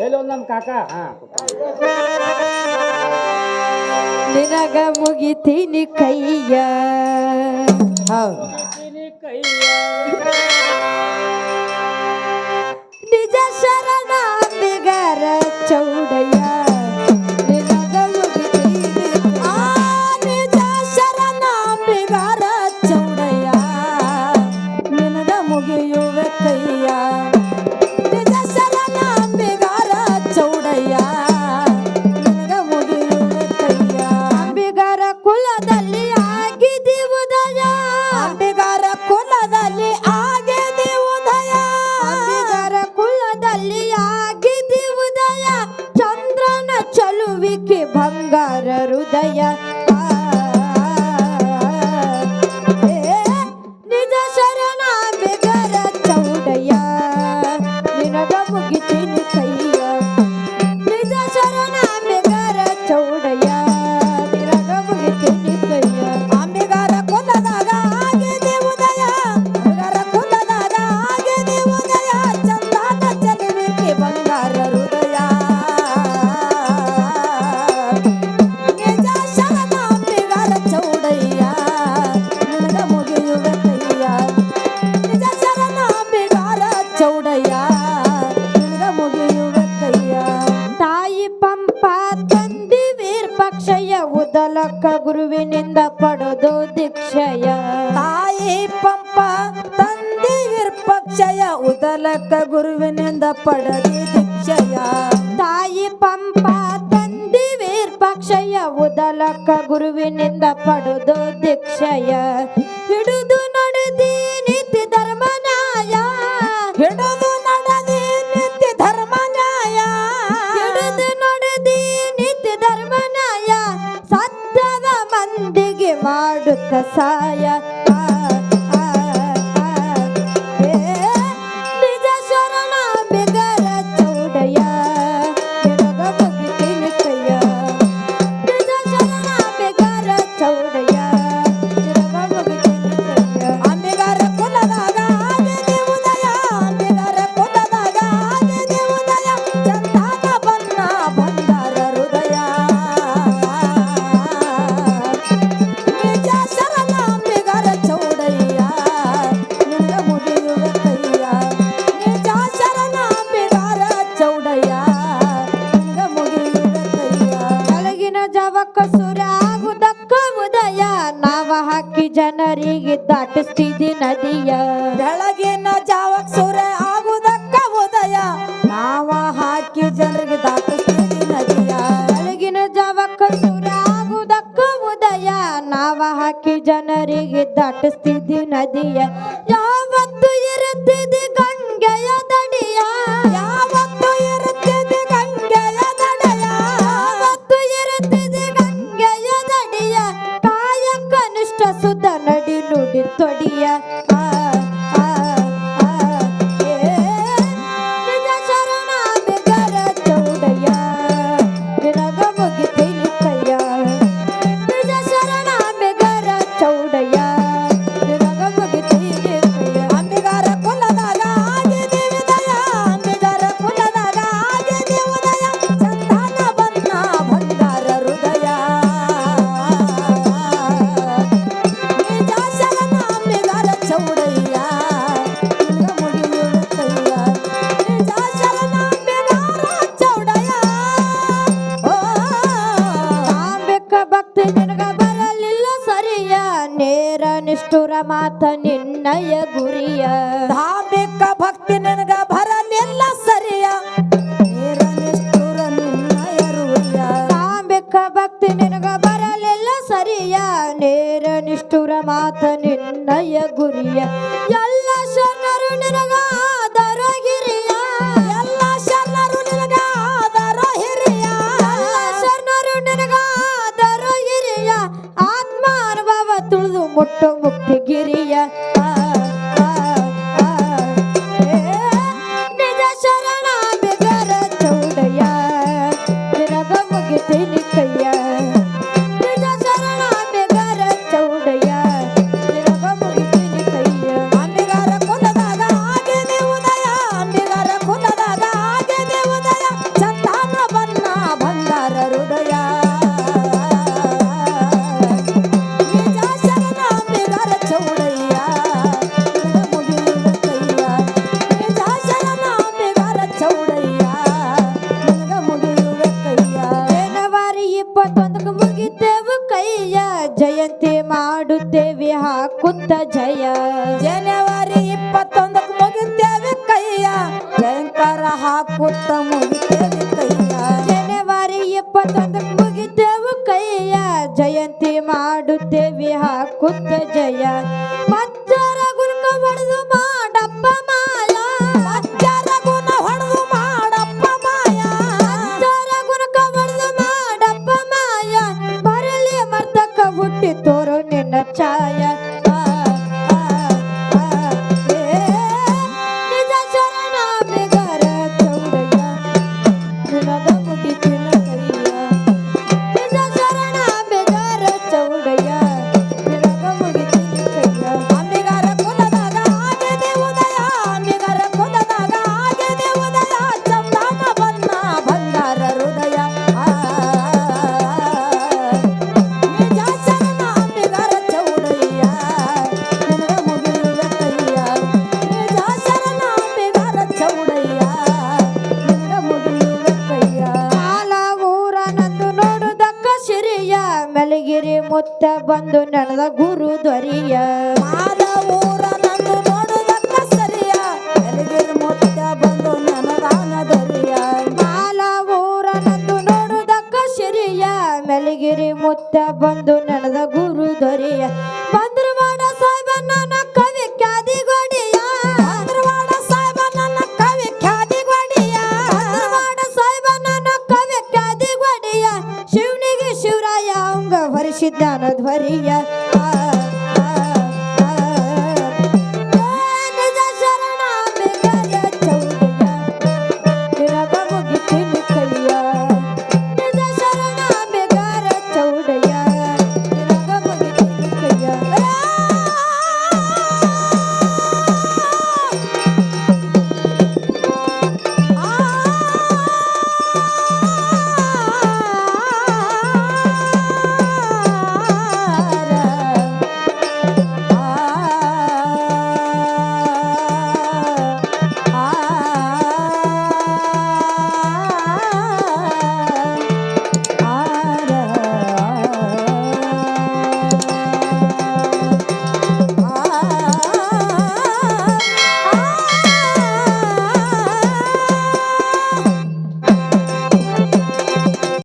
ಎಲ್ಲೊಂದು ನಮ್ಮ ಕಾಕ? ನಿನಗ ಮುಗಿತೀನಿ ಕೈಯ. ಹೌದು. ಕೈಯ. ಬಲಿಯಾಗಿದೆ ಉದಯ ಚಂದ್ರನ ಚಲುವಿಕೆ ಬಂಗಾರ ಹೃದಯ. ನಿಜ ಶರಣ ಬೆಗರ ಚೌಡಯ್ಯ ನಿನಗ ಮುಗಿತೀನಿ ಕೈ ಮೂಲಕ ಗುರುವಿನಿಂದ ಪಡೆದು ದೀಕ್ಷಯ. ತಾಯಿ ಪಂಪ ತಂದೆ ವಿರ್ಪಕ್ಷಯ ಉದಲಕ ಗುರುವಿನಿಂದ ಪಡೆದು ದೀಕ್ಷಯ. ತಾಯಿ ಪಂಪ ತಂದೆ ವಿರ್ಪಕ್ಷಯ ಉದಲಕ್ಕ ಗುರುವಿನಿಂದ ಪಡೆದು ದೀಕ್ಷಯ. ಹಿಡಿದು ನಡೆದಿ ನೀತಿ ಧರ್ಮನಾಯ ಹಿಡ ದಾಟಿಸ್ತಿದ್ದಿ ನದಿಯ. ಬೆಳಗಿನ ಜಾವಕ್ ಸೂರ್ಯ ಆಗುದಕ್ಕ ಉದಯ. ನಾವ ಹಾಕಿ ಜನರಿಗೆ ದಾಟಿಸ್ತಿದ್ದಿ ನದಿಯ. ಬೆಳಗಿನ ಜಾವಕ್ಕ ಸೂರ್ಯ ಆಗುದಕ್ಕ ಉದಯ. ನಾವ ಹಾಕಿ ಜನರಿಗೆ ದಾಟಿಸ್ತಿದ್ದಿ ನದಿಯ. ಯಾವತ್ತು ಇರುತ್ತಿದೆ ಗಂಗೆಯ ನಿಷ್ಠುರ ಮಾತ ನಿನ್ನಯ ಗುರಿಯ. ಧಾರ್ಮಿಕ ಭಕ್ತಿ ನಿನಗ ಬರಲಿಲ್ಲ ಸರಿಯ. ನಿಷ್ಠುರ ನಿನ್ನಯ ಧಾರ್ಮಿಕ ಭಕ್ತಿ ನಿನಗ ಬರಲಿಲ್ಲ ಸರಿಯ. ನೇರ ನಿಷ್ಠುರ ಮಾತ ನಿನ್ನಯ ಗುರಿಯ. ಅನಂತ ಜಯ ಜನವರಿ ಇಪ್ಪತ್ತೊಂದಕ್ಕೆ ಮುಗಿತೇವೆ ಕೈಯ ಜಯಂಕಾರ ಹಾಕುತ್ತ ಮುಗಿತೇವೆ ಕೈಯ ಜನವರಿ ಇಪ್ಪತ್ತೊಂದಕ್ಕೆ ಮುಗಿತೇವೆ ಕೈಯ ಜಯಂತಿ ಮಾಡುತ್ತೇವೆ ಹಾಕುತ್ತ ನಿನಗ ಮುಗಿತಿನ ಮೆಲಗಿರಿ ಮುತ್ತ ಬಂದು ನಡೆದ ಗುರು ಧ್ವರಿಯ ಮಾದ ಊರ ನಂದು ನೋಡುದಕ್ಕ ಸರಿಯ. ಎಲಗಿರಿ ಮುತ್ತ ಬಂದು ನನಗಾನ ದೊರೆಯ. ಕಾಲ ಊರ ನಂದು ನೋಡುದಕ್ಕ ಸಿರಿಯ. ಮೆಲಗಿರಿ ಮುತ್ತ ಬಂದು ನಡೆದ ಗುರು ಧ್ವರಿಯ ಬಂದ್ರು осень, на дворе. я